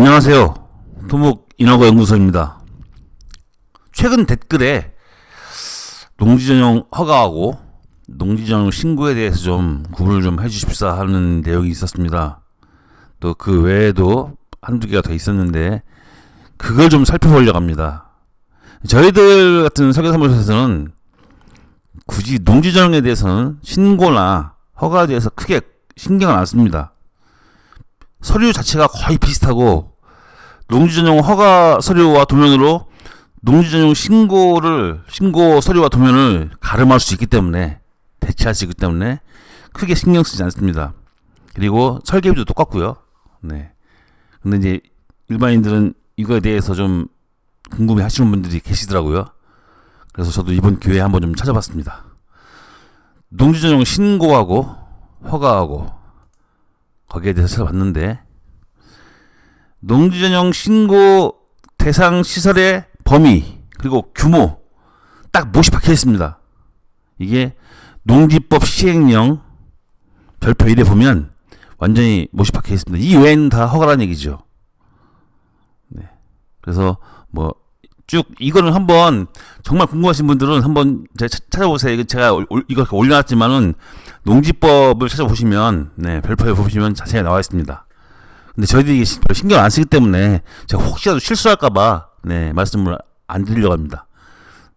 안녕하세요. 토목 인허가 연구소입니다. 최근 댓글에 농지 전용 허가하고 농지 전용 신고에 대해서 좀 구분을 좀 해주십사 하는 내용이 있었습니다. 또 그 외에도 한두 개가 더 있었는데 그걸 좀 살펴보려고 합니다. 저희들 같은 설계사무소에서는 굳이 농지 전용에 대해서는 신고나 허가에 대해서 크게 신경을 안 씁니다. 서류 자체가 거의 비슷하고 농지 전용 허가 서류와 도면으로 농지 전용 신고를 신고 서류와 도면을 가름할 수 있기 때문에 대체할 수 있기 때문에 크게 신경 쓰지 않습니다. 그리고 설계비도 똑같고요. 네. 근데 이제 일반인들은 이거에 대해서 좀 궁금해 하시는 분들이 계시더라고요. 그래서 저도 이번 기회에 한번 좀 찾아봤습니다. 농지 전용 신고하고 허가하고 거기에 대해서 찾아봤는데 농지 전용 신고 대상 시설의 범위 그리고 규모 딱 못이 박혀 있습니다. 이게 농지법 시행령 별표 1에 보면 완전히 못이 박혀 있습니다. 이 외에는 다 허가라는 얘기죠. 네. 그래서 뭐 쭉 이거는 한번 정말 궁금하신 분들은 한번 찾아보세요. 제가 이거 올려놨지만은 농지법을 찾아보시면 네 별표에 보시면 자세히 나와 있습니다. 근데 저희들이 별 신경 안 쓰기 때문에 제가 혹시라도 실수할까봐 네 말씀을 안 드리려고 합니다.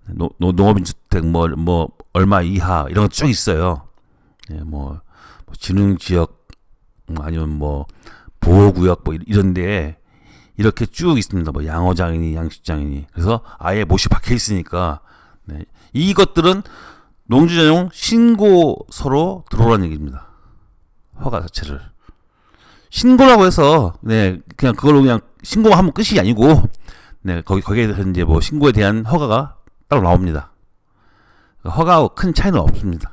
노, 노, 농업인주택 뭐, 뭐 얼마 이하 이런 거 쭉 있어요. 네, 뭐, 뭐 진흥지역 뭐 아니면 뭐 보호 구역 뭐 이- 이런데 이렇게 쭉 있습니다. 뭐 양어장이니 양식장이니 그래서 아예 못이 박혀 있으니까 네, 이것들은 농지전용 신고서로 들어오라는 얘기입니다. 허가 자체를 신고라고 해서 네 그냥 그걸로 그냥 신고하면 끝이 아니고 네 거기 거기에 대해서 이제 뭐 신고에 대한 허가가 따로 나옵니다. 허가하고 큰 차이는 없습니다.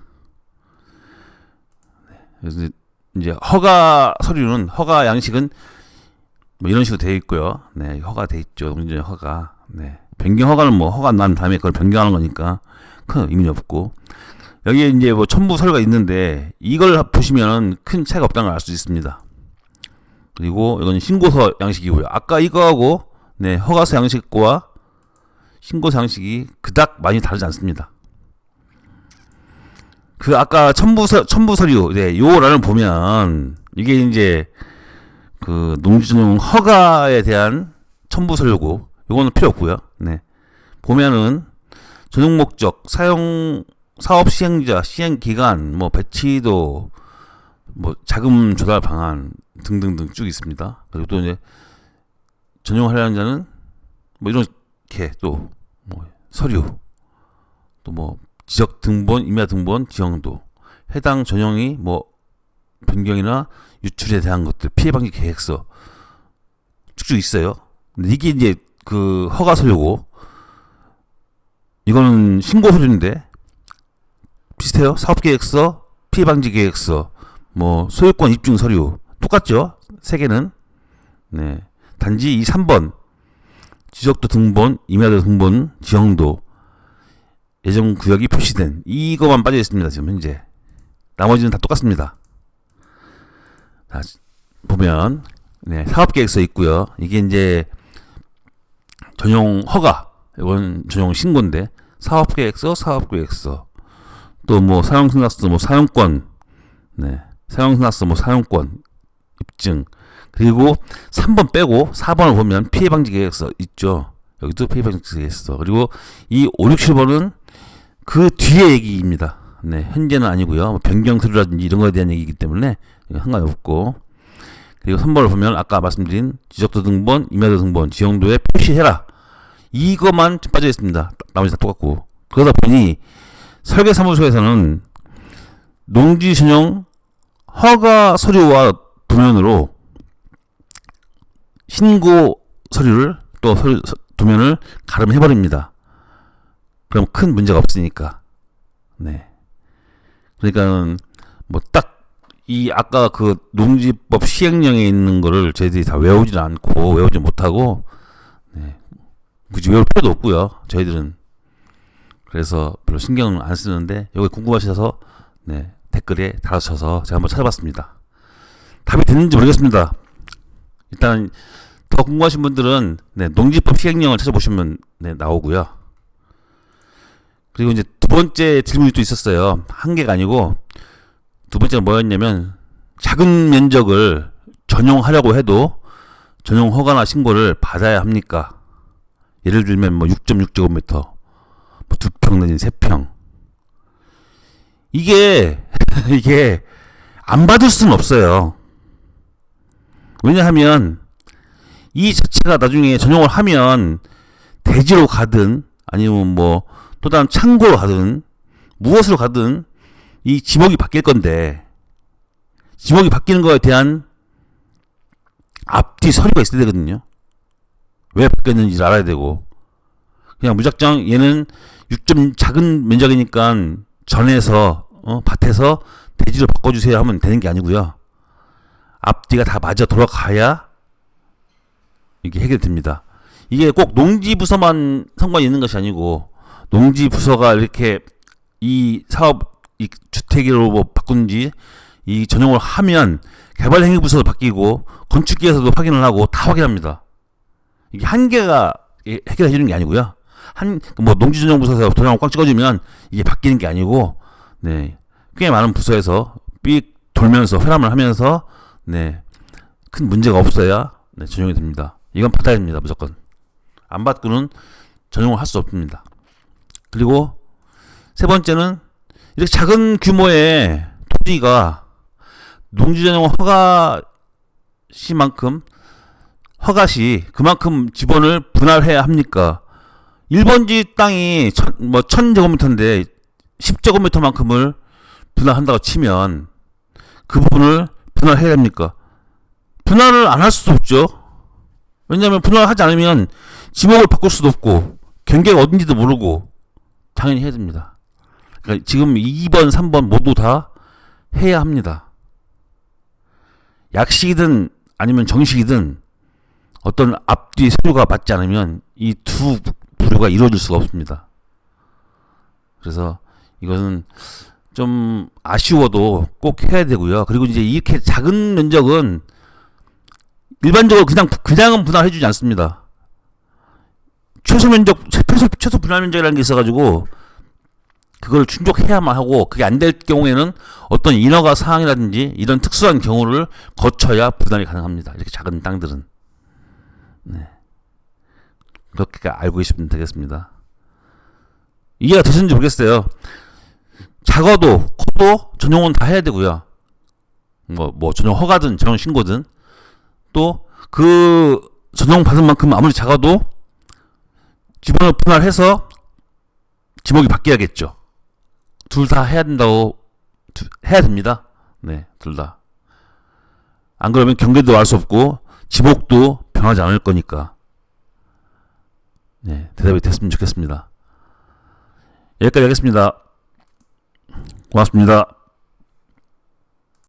네, 그래서 이제 허가 서류는 허가 양식은 뭐 이런 식으로 되어 있고요. 네, 허가 돼 있죠. 농지전용 허가. 네. 변경 허가는 뭐 허가 난 다음에 그걸 변경하는 거니까 큰 의미는 없고 여기에 이제 뭐 첨부 서류가 있는데 이걸 보시면 큰 차이가 없다는 걸 알 수 있습니다. 그리고 이건 신고서 양식이고요. 아까 이거하고 네, 허가서 양식과 신고서 양식이 그닥 많이 다르지 않습니다. 그 아까 첨부서 첨부 서류 네, 요란을 보면 이게 이제 그 농지전용 허가에 대한 첨부 서류고 요거는 필요 없고요. 네. 보면은 전용 목적, 사용 사업 시행자, 시행 기간, 뭐 배치도 뭐 자금 조달 방안 등등등 쭉 있습니다. 그리고 또 이제 전용 하려는 뭐 이렇게 또 뭐 서류 또 뭐 지적 등본, 임야 등본, 지형도 해당 전용이 뭐 변경이나 유출에 대한 것들 피해 방지 계획서 쭉쭉 있어요. 근데 이게 이제 그 허가 서류고 이거는 신고 서류인데 비슷해요. 사업 계획서, 피해 방지 계획서, 뭐 소유권 입증 서류 똑같죠? 세 개는 네 단지 이 3번 지적도 등본, 임야도 등본, 지형도 예정 구역이 표시된 이거만 빠져 있습니다. 지금 현재 나머지는 다 똑같습니다. 자, 보면 네, 사업 계획서 있고요. 이게 이제 전용 허가 이건 전용 신고인데 사업 계획서, 사업 계획서 또 뭐 사용 승낙서, 뭐 사용권, 네, 사용 승낙서, 뭐 사용권 입 증 그리고 3번 빼고 4번을 보면 피해 방지 계획서 있죠. 여기도 피해 방지 계획서 그리고 이 5, 6, 7번은 그 뒤에 얘기입니다. 네, 현재는 아니고요. 뭐 변경 서류라든지 이런 거에 대한 얘기이기 때문에 상관없고 그리고 3번을 보면 아까 말씀드린 지적도 등본, 임야도 등본, 지형도에 표시해라. 이것만 빠져 있습니다. 나머지 다 똑같고. 그러다 보니 설계사무소에서는 농지 전용 허가 서류와 도면으로 신고 서류를 또 서류, 서- 도면을 가름해버립니다. 그럼 큰 문제가 없으니까. 네. 그러니까는 뭐딱 이 아까 그 농지법 시행령에 있는 거를 저희들이 다 외우지 않고 외우지 못하고 네. 굳이 외울 필요도 없고요. 저희들은 그래서 별로 신경을 안 쓰는데 여기 궁금하셔서 네, 댓글에 달아주셔서 제가 한번 찾아봤습니다. 답이 됐는지 모르겠습니다. 일단 더 궁금하신 분들은 네, 농지법 시행령을 찾아보시면 네, 나오고요. 그리고 이제 두 번째 질문이 또 있었어요. 한 개가 아니고 두 번째는 뭐였냐면 작은 면적을 전용하려고 해도 전용 허가나 신고를 받아야 합니까? 예를 들면 뭐 6.6제곱미터, 뭐 2평 내지 3평. 이게 이게 안 받을 수는 없어요. 왜냐하면 이 자체가 나중에 전용을 하면 대지로 가든 아니면 뭐 또 다른 창고로 가든 무엇으로 가든 이 지목이 바뀔 건데 지목이 바뀌는 거에 대한 앞뒤 서류가 있어야 되거든요. 왜 바뀌었는지를 알아야 되고 그냥 무작정 얘는 6점 작은 면적이니까 전에서 어, 밭에서 대지로 바꿔주세요 하면 되는 게 아니고요. 앞뒤가 다 맞아 돌아가야 이게 해결됩니다. 이게 꼭 농지 부서만 상관이 있는 것이 아니고 농지 부서가 이렇게 이 사업 이 주택으로 뭐 바꾼지 이 전용을 하면 개발 행위 부서도 바뀌고 건축기에서도 확인을 하고 다 확인합니다. 이게 한 개가 해결해 주는 게 아니고요. 한 뭐 농지 전용 부서에서 도장을 꽉 찍어주면 이게 바뀌는 게 아니고 네 꽤 많은 부서에서 삑 돌면서 회람을 하면서 네 큰 문제가 없어야 네, 전용이 됩니다. 이건 받아야 됩니다 무조건 안 받고는 전용을 할 수 없습니다. 그리고 세 번째는 이렇게 작은 규모의 토지가 농지전용 허가 시만큼 허가시 그만큼 지번을 분할해야 합니까? 1번지 땅이 천, 뭐 1000제곱미터인데 10제곱미터만큼을 분할한다고 치면 그 부분을 분할해야 됩니까? 분할을 안 할 수도 없죠. 왜냐하면 분할하지 않으면 지목을 바꿀 수도 없고 경계가 어딘지도 모르고 당연히 해야 됩니다. 그러니까 지금 2번, 3번 모두 다 해야 합니다. 약식이든 아니면 정식이든 어떤 앞뒤 서류가 맞지 않으면 이 두 부류가 이루어질 수가 없습니다. 그래서 이것은 좀 아쉬워도 꼭 해야 되고요. 그리고 이제 이렇게 작은 면적은 일반적으로 그냥 그냥은 분할해 주지 않습니다. 최소 면적 최소, 최소 분할 면적이라는 게 있어 가지고 그걸 충족해야만 하고 그게 안 될 경우에는 어떤 인허가 사항이라든지 이런 특수한 경우를 거쳐야 분할이 가능합니다. 이렇게 작은 땅들은 네. 그렇게 알고 계시면 되겠습니다. 이해가 되셨는지 모르겠어요. 작아도 커도 전용은 다 해야 되고요. 뭐, 뭐 전용 허가든 전용 신고든 또 그 전용 받은 만큼 아무리 작아도 지번을 분할해서 지목이 바뀌어야겠죠. 둘 다 해야 된다고 두, 해야 됩니다. 네, 둘 다. 안 그러면 경계도 알 수 없고 지목도 변하지 않을 거니까. 네, 대답이 됐으면 좋겠습니다. 여기까지 하겠습니다. 고맙습니다.